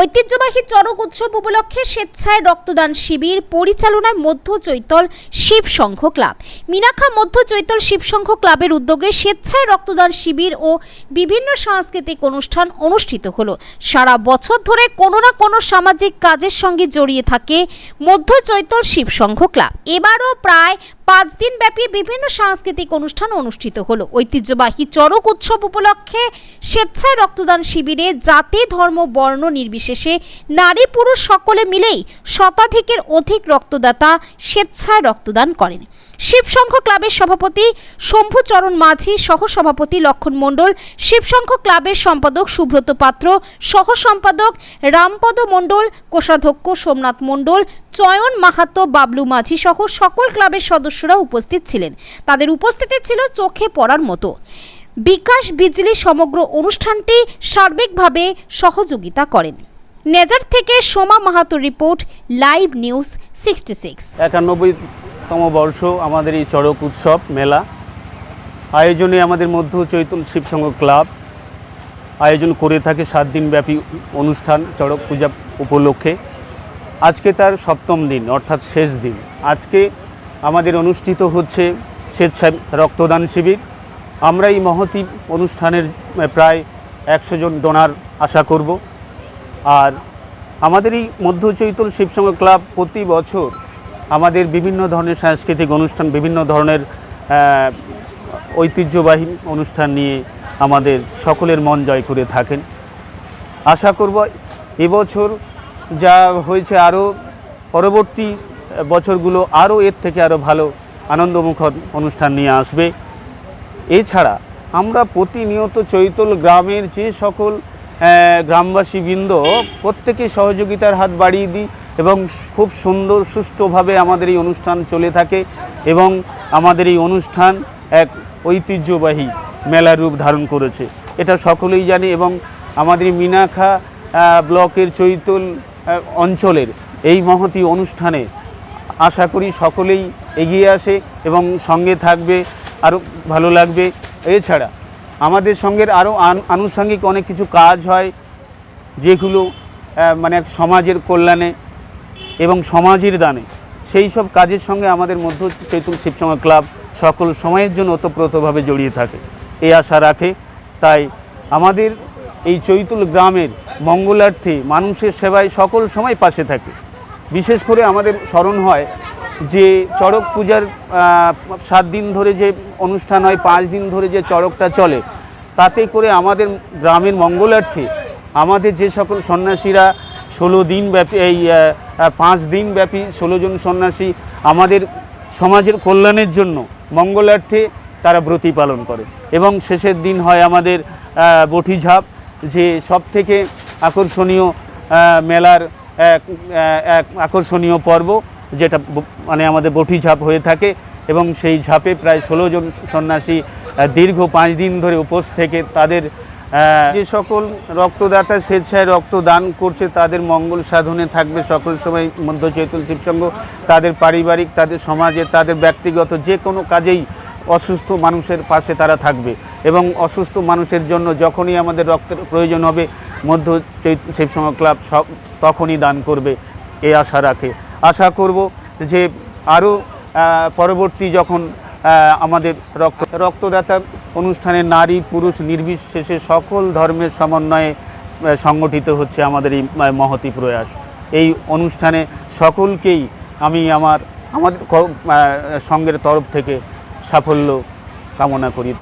ঐতিহ্যবাহী চরক উৎসব উপলক্ষে স্বেচ্ছায় রক্তদান শিবির, পরিচালনায় মধ্য চৈতল শিব সংঘ ক্লাব। মিনাখা মধ্য চৈতল শিব সংঘ ক্লাবের উদ্যোগে স্বেচ্ছায় রক্তদান শিবির ও বিভিন্ন সাংস্কৃতিক অনুষ্ঠান অনুষ্ঠিত হলো। সারা বছর ধরে কোনো না কোনো সামাজিক কাজের সঙ্গে জড়িয়ে থাকে মধ্য চৈতল শিব সংঘ ক্লাব। এবারও প্রায় পাঁচ দিন ব্যাপী বিভিন্ন সাংস্কৃতিক অনুষ্ঠান অনুষ্ঠিত হল। ঐতিহ্যবাহী চরক উৎসব উপলক্ষে স্বেচ্ছায় রক্তদান শিবিরে জাতি, ধর্ম, বর্ণ নির্বিশেষে নারী, পুরুষ সকলে মিলেই শতাধিকের অধিক রক্তদাতা স্বেচ্ছায় রক্তদান করেন। শিবসংঘ ক্লাবের সভাপতি শম্ভুচরণ মাঝি সহ সভাপতি লক্ষণ মণ্ডল শিবসংঘ ক্লাবের সম্পাদক সুব্রত পাত্র সহ সম্পাদক রামপদ মণ্ডল, কোষাধ্যক্ষ সোমনাথ মণ্ডল, চয়ন মাহাতো বাবলু মাঝি সহ সকল ক্লাবের সদস্যরা উপস্থিত ছিলেন। তাদের উপস্থিতি ছিল চোখে পড়ার মতো। বিকাশ বিজলি সমগ্র অনুষ্ঠানটি সার্বিকভাবে সহযোগিতা করেন। নেজার থেকে Soma Mahato report, live news sixty six. একানব্বইতম বর্ষ আমাদের এই চড়ক উৎসব, মেলা। আয়োজনে আমাদের মধ্য চৈতন্য শিবসংঘ ক্লাব আয়োজন করে থাকে সাত দিনব্যাপী অনুষ্ঠান, চড়ক পূজা উপলক্ষে। আজকে তার সপ্তম দিন, অর্থাৎ শেষ দিন। আজকে আমাদের অনুষ্ঠিত হচ্ছে স্বেচ্ছায় রক্তদান শিবির। আমরা এই মহতি অনুষ্ঠানের প্রায় একশো জন ডোনার আশা করব। আর আমাদের এই মধ্য চৈতল শিবসংঘ ক্লাব প্রতি বছর আমাদের বিভিন্ন ধরনের সাংস্কৃতিক অনুষ্ঠান, বিভিন্ন ধরনের ঐতিহ্যবাহী অনুষ্ঠান নিয়ে আমাদের সকলের মন জয় করে থাকেন। আশা করব এবছর যা হয়েছে আরও পরবর্তী বছরগুলো আরও এর থেকে আরও ভালো আনন্দমুখর অনুষ্ঠান নিয়ে আসবে। এছাড়া আমরা প্রতিনিয়ত চৈতল গ্রামের যে সকল গ্রামবাসীবৃন্দ প্রত্যেকে সহযোগিতার হাত বাড়িয়ে দিই। এবং খুব সুন্দর, সুষ্ঠুভাবে আমাদের এই অনুষ্ঠান চলে থাকে এবং আমাদের এই অনুষ্ঠান এক ঐতিহ্যবাহী মেলার রূপ ধারণ করেছে। এটা সকলেই জানে এবং আমাদের মিনাখা ব্লকের চৈতল অঞ্চলের এই মহতি অনুষ্ঠানে আশা করি সকলেই এগিয়ে আসে এবং সঙ্গে থাকবে, আরও ভালো লাগবে। এছাড়া আমাদের সঙ্গে আরও আনুষঙ্গিক অনেক কিছু কাজ হয়, যেগুলো মানে সমাজের কল্যাণে এবং সমাজের দানে। সেই সব কাজের সঙ্গে আমাদের মধ্য চৈতুল শিবসংঘ ক্লাব সকল সময়ের জন্য ওতপ্রোতভাবে জড়িয়ে থাকে। এই আশা রাখে। তাই আমাদের এই চৈতুল গ্রামের মঙ্গলার্থে মানুষের সেবায় সকল সময় পাশে থাকে। বিশেষ করে আমাদের স্মরণ হয় যে চড়ক পূজার সাত দিন ধরে যে অনুষ্ঠান হয়, পাঁচ দিন ধরে যে চড়কটা চলে, তাতে করে আমাদের গ্রামের মঙ্গলার্থে আমাদের যে সকল সন্ন্যাসীরা ষোলো দিন ব্যাপী এই পাঁচ দিন ব্যাপী ষোলো জন সন্ন্যাসী আমাদের সমাজের কল্যাণের জন্য মঙ্গলার্থে তারা ব্রতী পালন করে। এবং শেষের দিন হয় আমাদের আহ, বটি ঝাপ যে সব থেকে আকর্ষণীয় মেলার এক এক আকর্ষণীয় পর্ব যেটা মানে আমাদের বটি ঝাপ হয়ে থাকে। এবং সেই ঝাপে প্রায় ষোলো জন সন্ন্যাসী দীর্ঘ পাঁচ দিন ধরে উপোস থেকে তাদের যে সকল রক্তদাতা স্বেচ্ছায় রক্তদান করছে, তাদের মঙ্গল সাধনে থাকবে সকল সময় মধ্য চৈতন্য শিবসংঘ তাদের পারিবারিক, তাদের সমাজে, তাদের ব্যক্তিগত যে কোনো কাজেই অসুস্থ মানুষের পাশে তারা থাকবে। এবং অসুস্থ মানুষের জন্য যখনই আমাদের রক্তের প্রয়োজন হবে মধ্য শিবসংঘ ক্লাব সব তখনই দান করবে এই আশা রাখে। আশা করব যে আরও পরবর্তী যখন আমাদের রক্ত রক্তদাতা অনুষ্ঠানে নারী, পুরুষ, নির্বিশেষে সকল ধর্মের সমন্বয়ে সংগঠিত হচ্ছে আমাদের এই মহতি প্রয়াস। এই অনুষ্ঠানে সকলকেই আমি আমার, আমাদের সঙ্গের তরফ থেকে সাফল্য কামনা করি।